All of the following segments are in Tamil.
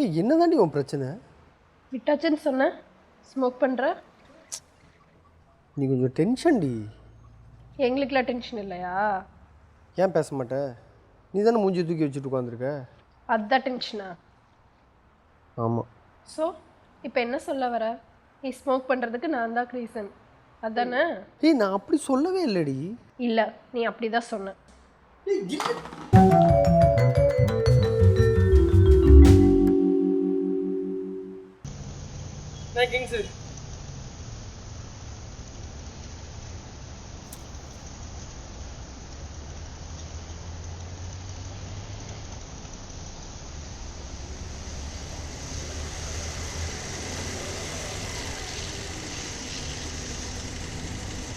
ஏய் என்னதாண்டி உன் பிரச்சனை? விட்டாச்சுன்னு சொன்னேன். ஸ்மோக் பண்ணுற நீ கொஞ்சம் டென்ஷன் டி. எங்களுக்குலாம் டென்ஷன் இல்லையா? ஏன் பேச மாட்ட? நீ தானே மூஞ்சி தூக்கி வச்சுட்டு உட்காந்துருக்க அதுதான் டென்ஷனா ஆமாம் ஸோ இப்போ என்ன சொல்ல வர? நீ ஸ்மோக் பண்ணுறதுக்கு நான் தான் ரீசன் அதானே? ஏய் நான் அப்படி சொல்லவே இல்லடி. இல்லை நீ அப்படி தான் சொன்ன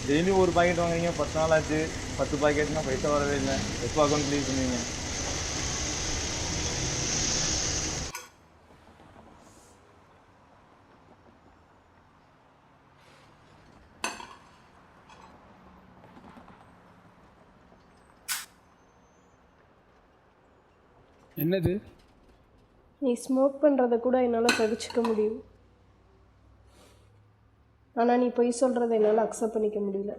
டெய்லி ஒரு பாக்கெட் வாங்குறீங்க பத்து நாள் ஆச்சு பத்து பாக்கெட்னா பைசா வரவே இல்லை எப்போ அக்கௌண்ட் க்ளீன் பண்ணுவீங்க என்னது? நீ ஸ்மோக் பண்ணுறத கூட என்னால் சகிச்சுக்க முடியும். ஆனால் நீ பொய் சொல்கிறத என்னால் அக்செப்ட் பண்ணிக்க முடியல.